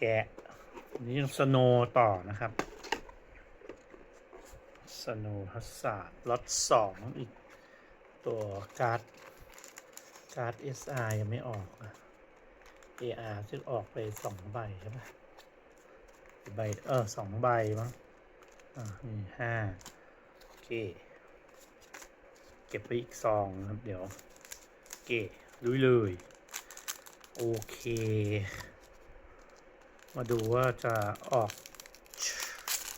แกะนนี้ยังสโนต่อนะครับสโนทัสสาล็อตสองอีก ตัวการ์ดการ์ด SR ยังไม่ออกอะ AR ซึ่งออกไปสองใบใช่ปะใบเออสองใบมั้งอ่านี่ห้าโอเค เก็บไปอีกซองนะครับเดี๋ยวโอเคลุยเลย โอเค มาดูว่าจะออก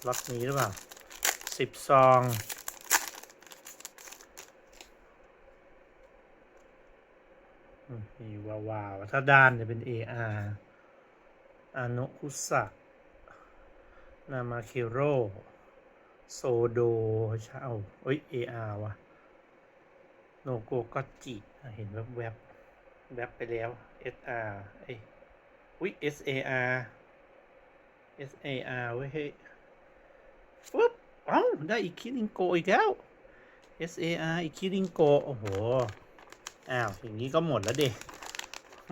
ล็อตนี้หรือเปล่าสิบซองมีวาวาวถ้าด้านจะเป็น AR อานุคุสะนามาเคโร โซโดเช่าเอ้ย AR ว่ะ โนโกก็จิ เห็นแวบแวบๆแวบไปแล้ว SR เอ้ย อุ้ย SAR SAR เว้ยเฮ้ยปุ๊บอ้าได้อีกคิริงโกอีกแล้ว SAR อีกคิริงโกโอ้โห อ้าว อย่างนี้ก็หมดแล้วเด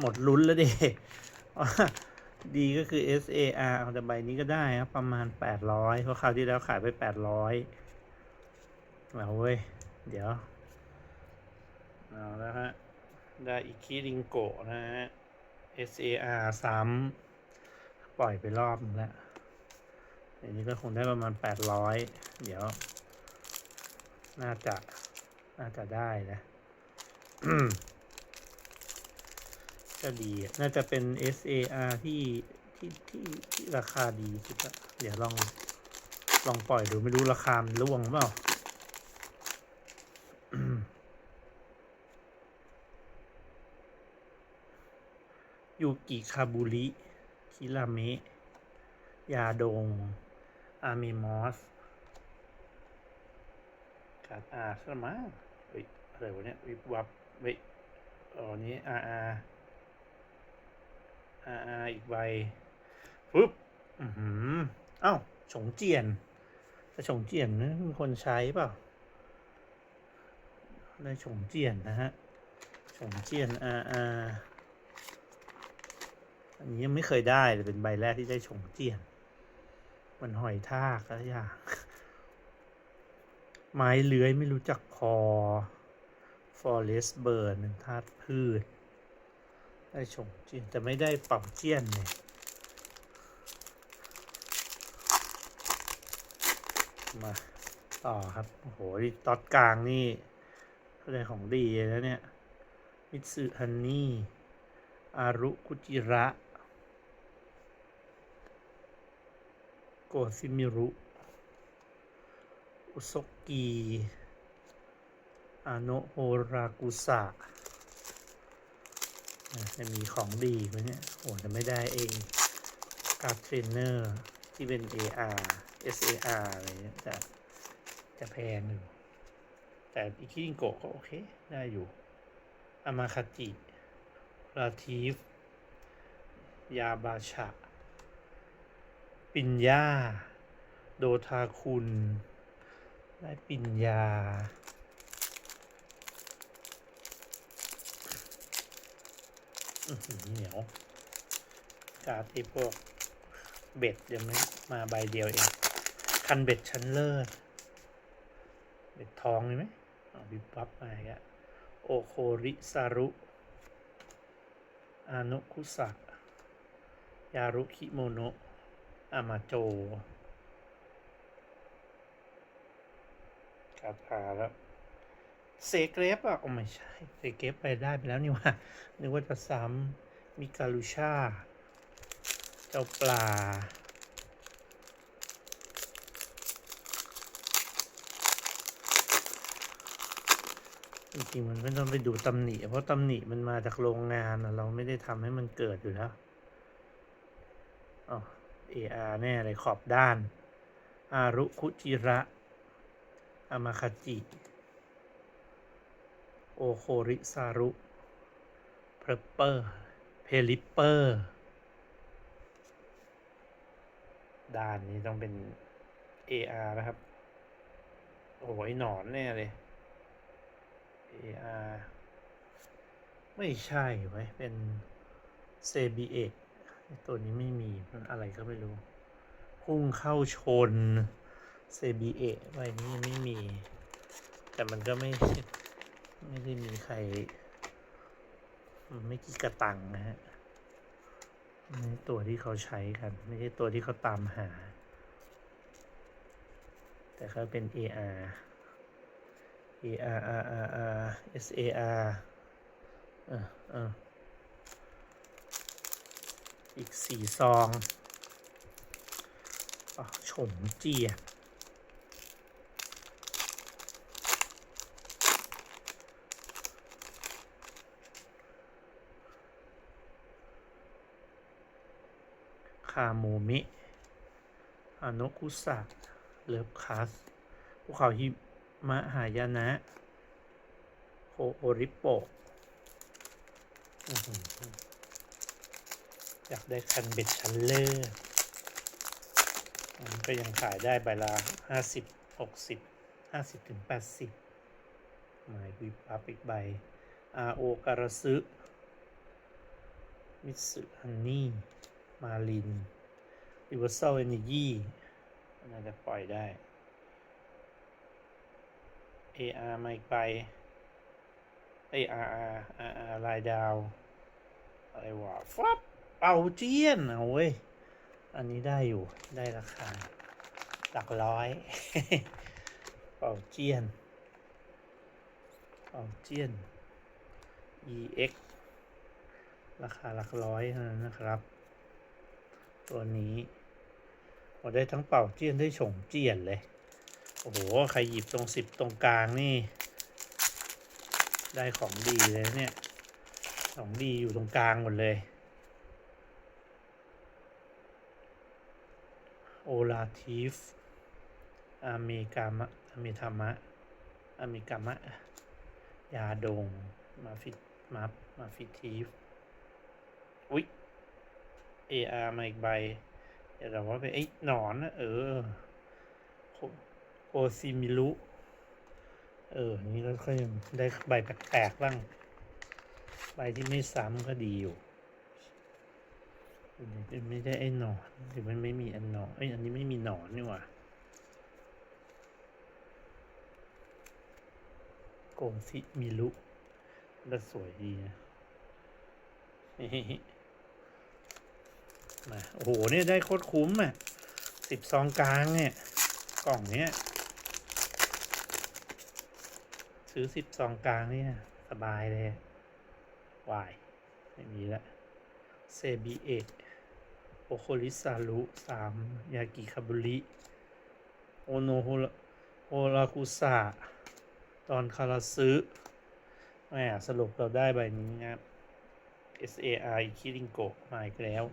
หมดลุ้นแล้วเดดีก็คือ SAR เอาแต่ใบนี้ก็ได้ครับประมาณ 800 เพราะคราวที่แล้วขายไป 800เอาเว้ย เดี๋ยว เอาแล้วฮะ ได้อีกคีริงโกนะฮะ SAR ซ้ำ ปล่อยไปรอบนึงแล้วอันนี้ก็คงได้ประมาณ800เดี๋ยว น่าจะน่าจะได้นะก็ดี น่าจะเป็น SAR ที่ที่ที่ที่ราคาดีสุดอะเดี๋ยวลองลองปล่อยดูไม่รู้ราคามันร่วงเปล่ายูกิคาบุริ คิราเมะยาดง อาเมมอสการ์ดอาร์ใช่ไหมเฮ้ยอะไรวะเนี่ยวิบวับเฮ้ยอ๋อนี้อาร์อาร์อาร์อาร์อีกใบปึ๊บอือหือเอ้าฉงเจียนแต่ฉงเจียนนะมีคนใช้เปล่าได้ฉงเจียนนะฮะฉงเจียนอาร์อาร์ อันนี้ยังไม่เคยได้เลยเป็นใบแรกที่ได้ฉงเจียนมันหอยทากอะไรอย่าง ไม้เลื้อยไม่รู้จักพอ forest bird หนึ่งธาตุพืช ได้ฉงเจียนแต่ไม่ได้ป่าเจียนเลยมาต่อครับ โอ้โหตอดกลางนี่อะไรของดีเลยนะเนี่ย มิตสึฮันนี่ อารุคุจิระ โกซิมิรุ อุซกกีอาโนโฮรากุสะจะมีของดีไหมเนี่ยโอ้จะไม่ได้เองการเทรนเนอร์ที่เป็น AR SAR อะไรเนี่ยจะจะแพงอยู่แต่อีคิงโกะก็โอเค ได้อยู่ อามาคาจิ ราทีฟ ยาบาชะ ปิญญา โดทาคุณ ได้ปิญญา เหนียวการ์ดที่พวกเบ็ดยังไม่มาใบเดียวเอง คันเบ็ดชั้นเลิศ เบ็ดทองเลยไหมเอาบิบบับมาอีกอะโอโคริซารุอานุคุสะยารุคิโมโนะ อามาโจคาถาแล้วเซเกรฟอะโอ้ไม่ใช่เซเกรฟไปได้ไปแล้วนี่ว่านึกว่าจะซ้ำมิกาลูชา เจ้าปลา จริงๆมันไม่ต้องไปดูตำหนิ เพราะตำหนิมันมาจากโรงงานเราไม่ได้ทำให้มันเกิดอยู่แล้วอ๋อ AR แน่เลยขอบด้าน อารุคุจิระ อามาคาจิ โอโคริซารุ เพรเปอร์ เพลิปเปอร์ ด้านนี้ต้องเป็น AR นะครับ โอ้ยหนอนแน่เลย AR ไม่ใช่ไว้เป็นเซบีเอ ตัวนี้ไม่มีมันอะไรก็ไม่รู้ พุ่งเข้าชนเซบีเอใบนี้ไม่มี แต่มันก็ไม่ ไม่ได้มีใคร ไม่กี่กระตังนะฮะนี่ตัวที่เขาใช้กัน ไม่ใช่ตัวที่เขาตามหา แต่เขาเป็น AR AR R R R S A R ออเออ อีกสี่ซองฉมเจียคาโมมิอาโนคุสะเลิฟคัสภูเขาหิมะหายานะโคโอริโป อยากได้คันเบ็ดชันเลอร์อันก็ยังขายได้ใบละห้าสิบหกสิบห้าสิบถึงแปดสิบหมายวิบวับอีกใบอาโอการซึ มิสึฮันนี่ มาลิน Universal Energy น่าจะปล่อยได้ AR มาอีกใบ ARR RR ลายดาว อะไรวะฟับ เป่าเจียนเอาเว้ย อันนี้ได้อยู่ได้ราคา หลักร้อยเป่าเจียนเป่าเจียน EX ราคาหลักร้อยเท่านั้นนะครับ ตัวนี้โอ้ได้ทั้งเป่าเจียนได้ฉงเจียนเลย โอ้โห ใครหยิบตรงสิบตรงกลางนี่ ได้ของดีเลยเนี่ย ของดีอยู่ตรงกลางหมดเลย โอ ลาทีฟอเมกามะอเมธามะอเมกามะ ยาดง มาฟิตมามาฟิทีฟอุ๊ย AR มาอีกใบเดี๋ยวเราว่าไปไอ้หนอนนะเออโคซิมิรุเออ นี่ก็ค่อได้ใบแปลกๆบ้าง ใบที่ไม่ซ้ำก็ดีอยู่ ไม่ได้ไอ้หนอนหรือมันไม่มีอันหนอนเอ้อันนี้ไม่มีหนอนนี่หว่าโกซิมิรุก็สวยดีนะมาโอ้โหเนี่ยได้โคตรคุ้มอะสิบซองกลางเนี่ย กล่องเนี้ยซื้อสิบซองกลางเนี่ย สบายเลยวาย ไม่มีละเซบีเอะ โอโคลิซารุสามยากิคาบุริโอโนโฮราโฮราคุสะตอนคาราซึแหมสรุปเราได้ใบนี้นะครับ SAR คิริงโกะมาอีกแล้ว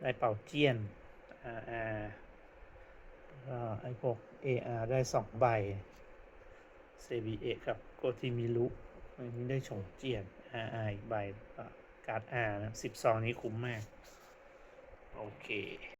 ได้เป่าเจียน RR ไอพวก AR ได้สองใบ CBA กับโกติมิรุอันนี้ได้ฉงเจียน RR อีกใบก็การ์ด R นะสิบซองนี้คุ้มมาก โอเค